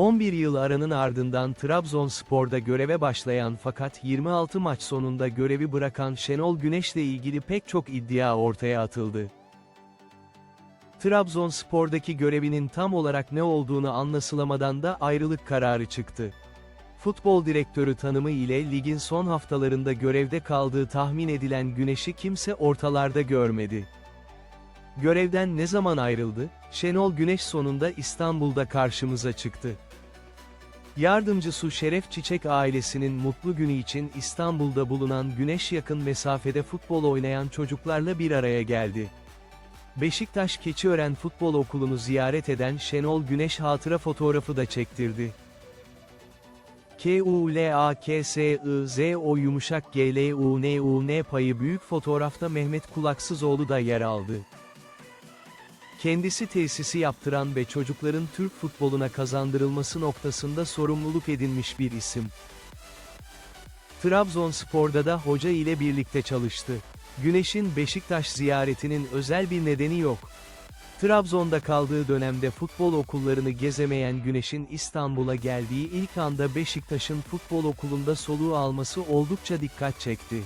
11 yıl aranın ardından Trabzonspor'da göreve başlayan fakat 26 maç sonunda görevi bırakan Şenol Güneş'le ilgili pek çok iddia ortaya atıldı. Trabzonspor'daki görevinin tam olarak ne olduğunu anlasılamadan da ayrılık kararı çıktı. Futbol direktörü tanımı ile ligin son haftalarında görevde kaldığı tahmin edilen Güneş'i kimse ortalarda görmedi. Görevden ne zaman ayrıldı? Şenol Güneş sonunda İstanbul'da karşımıza çıktı. Yardımcısı Şeref Çiçek ailesinin mutlu günü için İstanbul'da bulunan Güneş yakın mesafede futbol oynayan çocuklarla bir araya geldi. Beşiktaş Keçiören Futbol Okulu'nu ziyaret eden Şenol Güneş hatıra fotoğrafı da çektirdi. K-U-L-A-K-S-I-Z-O yumuşak G-L-U-N-U-N payı büyük fotoğrafta Mehmet Kulaksızoğlu da yer aldı. Kendisi tesisi yaptıran ve çocukların Türk futboluna kazandırılması noktasında sorumluluk edinmiş bir isim. Trabzonspor'da da hoca ile birlikte çalıştı. Güneş'in Beşiktaş ziyaretinin özel bir nedeni yok. Trabzon'da kaldığı dönemde futbol okullarını gezemeyen Güneş'in İstanbul'a geldiği ilk anda Beşiktaş'ın futbol okulunda soluğu alması oldukça dikkat çekti.